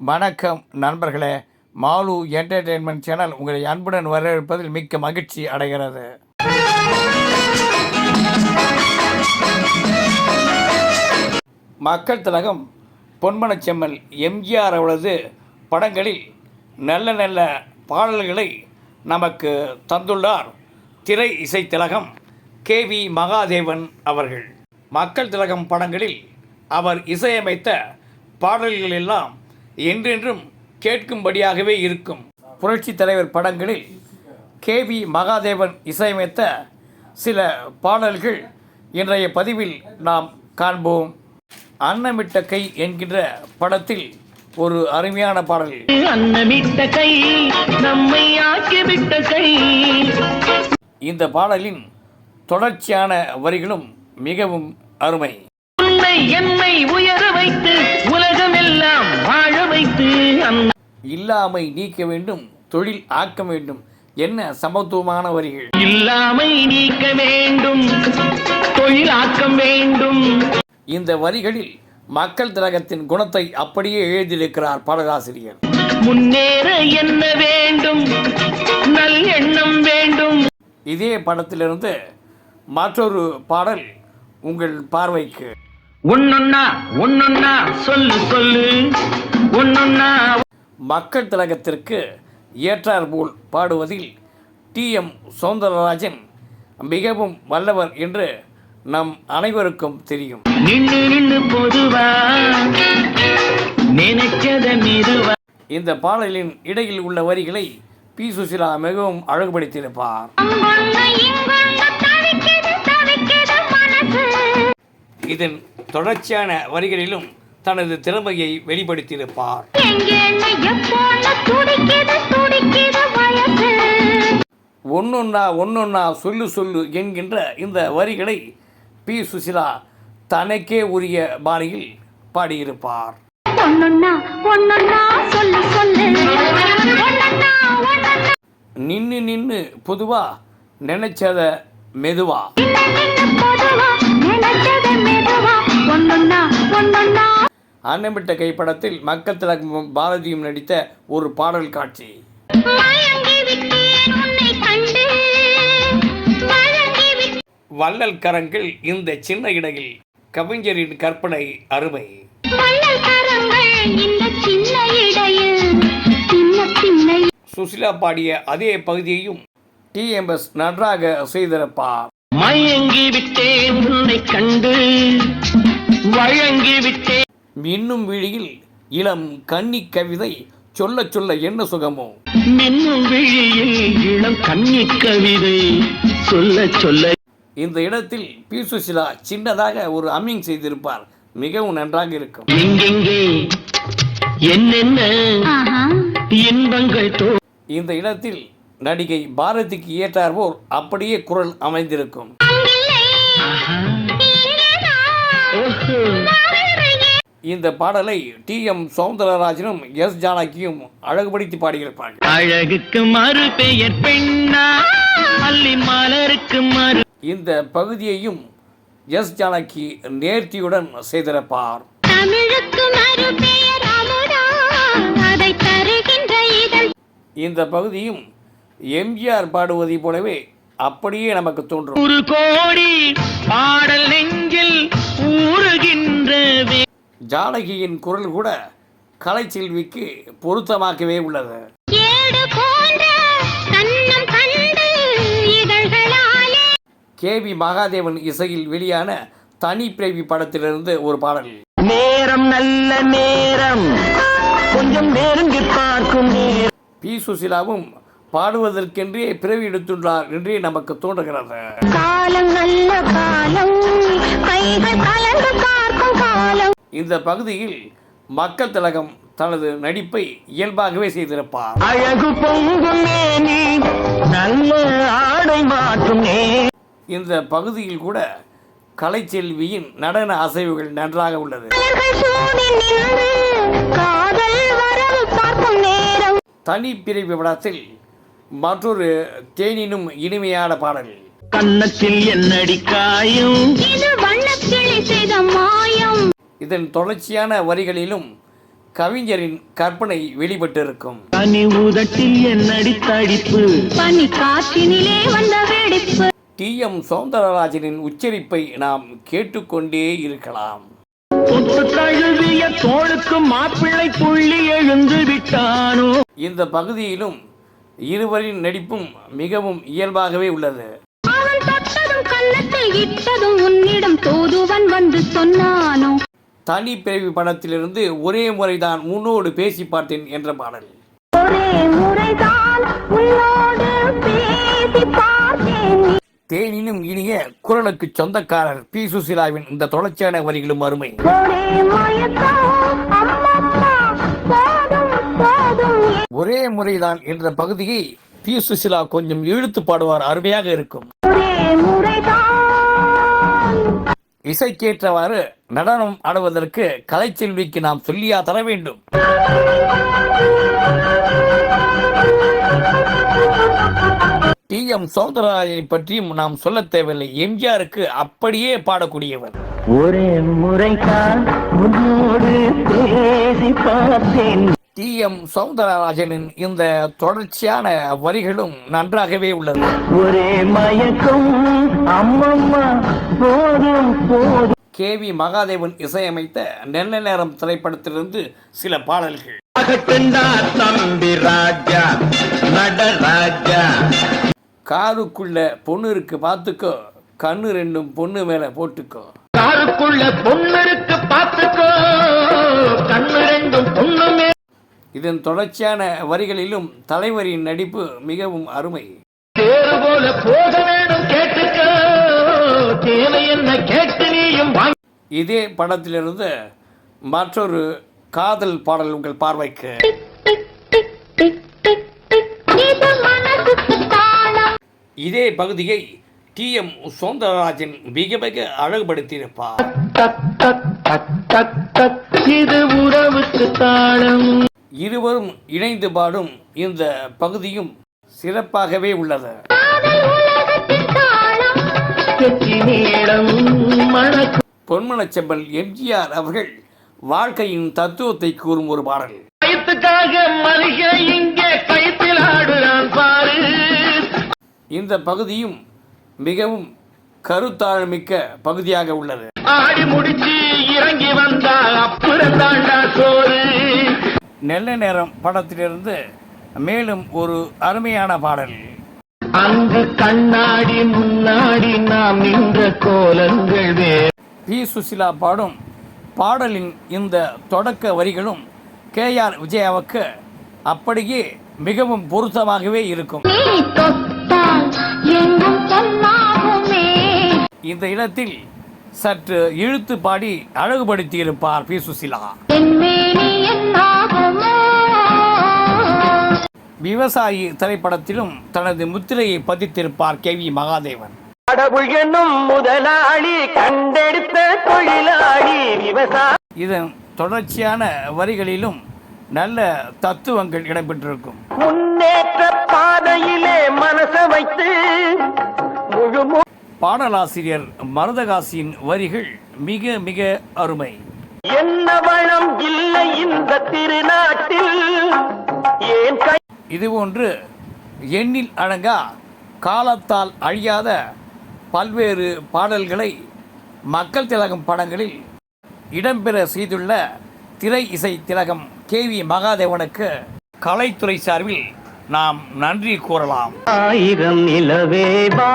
வணக்கம் நண்பர்களே. Mall entertainment channel உங்களை அன்புடன் வரவேற்பதில் மிக்க மகிழ்ச்சி அடைகிறது. மக்கள் திலகம் பொன்மனச் செம்மல் எம்ஜிஆர் அவளது படங்களில் நல்ல நல்ல பாடல்களை நமக்கு தந்துள்ளார் திரை இசை திலகம் கே வி மகாதேவன் அவர்கள். மக்கள் திலகம் படங்களில் அவர் இசையமைத்த பாடல்கள் எல்லாம் என்றென்றும் கேட்கும்படியாகவே இருக்கும். புரட்சி தலைவர் படங்களில் கே வி மகாதேவன் இசையமைத்த சில பாடல்கள் இன்றைய பதிவில் நாம் காண்போம். அன்னமிட்ட கை என்கின்ற படத்தில் ஒரு அருமையான பாடல். அன்னமிட்ட கை நம்மை ஆக்கிவிட்ட கை. இந்த பாடலின் தொடர்ச்சியான வரிகளும் மிகவும் அருமை. என்னை உயர வைத்து உலகமெல்லாம் வாழ அன்ன இல்லாமை நீக்க வேண்டும் தொழில் ஆக்க வேண்டும். என்ன சமத்துவமான வரிகள்? இல்லாமை நீக்க வேண்டும் தொழிலாக்கம் வேண்டும். இந்த வரிகளில் மக்கள் திலகத்தின் குணத்தை அப்படியே எழுதியிருக்கிறார் பாடலாசிரியர். முன்னேற என்ன வேண்டும்? நல் எண்ணம் வேண்டும். இதே படத்திலிருந்து மற்றொரு பாடல் உங்கள் பார்வைக்கு. ஒன்னொன்னா ஒன்னொன்னா சொல்லு சொல்லு. ஒன்னொன்னா. மக்கள் திலகத்திற்கு ஏற்றாற்போல் பாடுவதில் டி. எம். சௌந்தரராஜன் மிகவும் வல்லவர் என்று நம் அனைவருக்கும் தெரியும். பொதுவா? நினைச்சத மெதுவா இந்த பாடலின் இடையில் உள்ள வரிகளை பி. சுசிலா மிகவும் அழகுபடுத்தியிருப்பார். இதன் தொடர்ச்சியான வரிகளிலும் தனது திறமையை வெளிப்படுத்தியிருப்பார். ஒன்னொன்னா ஒன்னொன்னா சொல்லு சொல்லு என்கின்ற இந்த வரிகளை பி. சுசிலா தனக்கே உரிய பாணியில் பாடியிருப்பார். நின்னு நின்னு பொதுவா நினைச்சத மெதுவா. நினைச்சது மெதுவா. அன்னமிட்ட கைப்படத்தில் மக்கள் திலகமும் பாரதியும் நடித்த ஒரு பாடல் காட்சி. வள்ளல் கரங்கள் இந்த சின்ன இடையில் கவிஞரின் கற்பனை அருமை. வள்ளல் கரங்கள் இந்த சின்ன இடையில் சின்ன சின்ன சுசிலா பாடிய அதே பகுதியையும் டிஎம்எஸ் நன்றாக செய்திருப்பார். மயங்கி விட்டேன் உன்னை கண்டு. வழங்கி விட்டேன் மின்னும் விழியில் இளம் கன்னி கவிதை சொல்ல சொல்ல என்ன சுகமோ? மின்னும் விழியில் இளம் கன்னி கவிதை சொல்ல சொல்ல. இந்த இடத்தில் பி சுசிலா சின்னதாக ஒரு அம்மிங் செய்திருப்பார். மிகவும் நன்றாக இருக்கும். எங்கெங்கே என்னென்ன ஆஹா. இன்பங்கள் தோ இந்த இடத்தில் நடிகை பாரதிக்கு ஏற்றாற்போல் அப்படியே குரல் அமைந்திருக்கும். இந்த பாடலை டி எம் சௌந்தரராஜனும் எஸ். ஜானகியும் அழகுபடுத்தி பாடியிருப்பார்கள். அழகுக்கு மறு பெயர் பெண்ணா அல்லி மலருக்கு மறு இந்த பகுதியையும் எஸ். ஜானகி நேர்த்தியுடன் செய்திருப்பார். இந்த பகுதியும் எம்ஜிஆர் பாடுவதைப் போலவே அப்படியே நமக்கு தோன்றும். ஒரு கோடி பாடல் நெஞ்சில் ஊறுகின்றவே ஜானகியின் குரல் கூட கலைச்செல்விக்கு பொருத்தமாகவே உள்ளது. ஏடு போன்ற கண்ணம் கண்டு இதழ்களாலே கேவி மகாதேவன் இசையில் வெளியான தனி பிரேவி படத்திலிருந்து ஒரு பாடல். நேரம் நல்ல நேரம். கொஞ்சம் நெருங்கி பார்க்கும் நேரம். பி சுசிலாவும் பாடுவதற்கென்றே பிறவி எடுத்துள்ளார் என்றே நமக்கு தோன்றுகிறது. காலம் நல்ல காலம். கைகள் கலந்து பார்க்கும் காலம். இந்த பகுதியில் மக்கள் திலகம் தனது நடிப்பை இயல்பாகவே செய்திருப்பார். அழகு நல்ல ஆடை மாற்றும் இந்த பகுதியில் கூட கலைச்செல்வியின் நடன அசைவுகள் நன்றாக உள்ளது. தனி பிரிவு படத்தில் மற்றொரு தேனினும் இனிமையான பாடல். கன்னத்தில் என்னடி காயும்? இதன் தொடர்ச்சியான வரிகளிலும் கவிஞரின் கற்பனை வெளிப்பட்டிருக்கும். தனி உதட்டில் என்னடி தடிப்பு? பனி காற்றினிலே வந்த வெடிப்பு. டி. எம். சௌந்தரராஜனின் உச்சரிப்பை நாம் கேட்டுக்கொண்டே இருக்கலாம். தழுவிய தோளுக்கு மாப்பிள்ளை புள்ளி எழுந்து விட்டானோ? இந்த பகுதியிலும் இருவரின் நடிப்பும் மிகவும் இயல்பாகவே உள்ளது. இட்டதும் உன்னிடம் தூதுவன் வந்து சொன்னானோ? தனி பிறவி படத்திலிருந்து ஒரே முறைதான் முன்னோடு பேசி பார்த்தேன் என்ற பாடல் உன்னோடு தேனினும் இனிய குரலுக்கு சொந்தக்காரர் பி. சுசிலாவின் இந்த தொடர்ச்சியான வரிகளும் அருமை. ஒரே முறைதான் என்ற பகுதியை பி. சுசிலா கொஞ்சம் இழுத்து பாடுவார் அருமையாக இருக்கும். ஒரே முறைதான் இசைக்கேற்றவாறு நடனம் ஆடுவதற்கு கலைச்செல்விக்கு நாம் சொல்லியா தர வேண்டும். டி. எம். சௌந்தரராஜனை பற்றியும் நாம் சொல்லத் தேவையில்லை. எம்ஜிஆருக்கு அப்படியே பாடக்கூடியவர். ஒரே முறைதான் உன்னோடு பேசி பார்த்தேன். டி எம் சௌந்தரராஜனின் இந்த தொடர்ச்சியான வரிகளும் நன்றாகவே உள்ளது. ஒரே மயக்கம் அம்மம்மா போதும் போதும். கே வி மகாதேவன் இசையமைத்த நெல்ல நேரம் திரைப்படத்திலிருந்து சில பாடல்கள். தம்பி ராஜா நடராஜா காருக்குள்ள பொண்ணு இருக்கு பார்த்துக்கோ. கண்ணு ரெண்டும் பொண்ணு மேல போட்டுக்கோ. காருக்குள்ள பொண்ணிருக்கு பார்த்துக்கோ. கண்ணு ரெண்டும் பொண்ணுமே இதன் தொடர்ச்சியான வரிகளிலும் தலைவரின் நடிப்பு மிகவும் அருமை இதே படத்திலிருந்து மற்றொரு காதல் பாடல் உங்கள் பார்வைக்கு இது பகுதியை டி எம் சௌந்தரராஜன் மிக மிக அழகுபடுத்தியிருப்பார் இது உறவுக்கு தாளம் இருவரும் இணைந்து பாடும் இந்த பகுதியும் சிறப்பாகவே உள்ளது. பொன்மனச்செம்பல் எம்ஜிஆர் அவர்கள் வாழ்க்கையின் தத்துவத்தை கூறும் ஒரு பாடல். இந்த பகுதியும் மிகவும் கருத்தாழமிக்க பகுதியாக உள்ளது. ஆடி முடிச்சு இறங்கி வந்தா அப்புறம் தாண்டா சோறு. நெல்ல நேரம் படத்திலிருந்து மேலும் ஒரு அருமையான பாடல். அங்கு கண்ணாடி முன்னாடி நாம் நின்ற கோலங்கள் பி. சுசிலா பாடும் பாடலின் இந்த தொடக்க வரிகளும் கே. ஆர். விஜயாவுக்கு அப்படியே மிகவும் பொருத்தமாகவே இருக்கும். இந்த இடத்தில் சற்று இழுத்து பாடி அழகுபடுத்தியிருப்பார் பி. சுசிலா. விவசாயி திரைப்படத்திலும் தனது முத்திரையை பதித்திருப்பார் கே வி மகாதேவன். கடவுள் என்னும் முதலாளி கண்டெடுத்த தொழிலாளி விவசாய. இதன் தொடர்ச்சியான வரிகளிலும் நல்ல தத்துவங்கள் இடம்பெற்றிருக்கும். முன்னேற்ற பாதையிலே மனச வைத்து பாடலாசிரியர் மருதகாசியின் வரிகள் மிக மிக அருமை. என்ன வளம் இல்லை இந்த திருநாட்டில். ஏன் கை இதுபோன்று எண்ணில் அடங்கா காலத்தால் அழியாத பல்வேறு பாடல்களை மக்கள் திலகம் படங்களில் இடம்பெற செய்துள்ள திரை இசை திலகம் கே வி மகாதேவனுக்கு கலைத்துறை சார்பில் நாம் நன்றி கூறலாம். ஆயிரம் நிலவேவா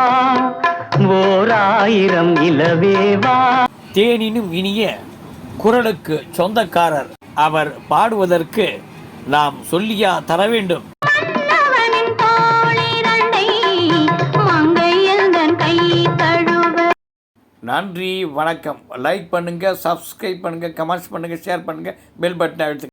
தேனினும் இனிய குரலுக்கு சொந்தக்காரர் அவர் பாடுவதற்கு நாம் சொல்லியா தர வேண்டும் நன்றி வணக்கம். லைக் பண்ணுங்க சப்ஸ்கிரைப் பண்ணுங்க கமெண்ட்ஸ் பண்ணுங்க ஷேர் பண்ணுங்க பெல் பட்டனை அழுத்து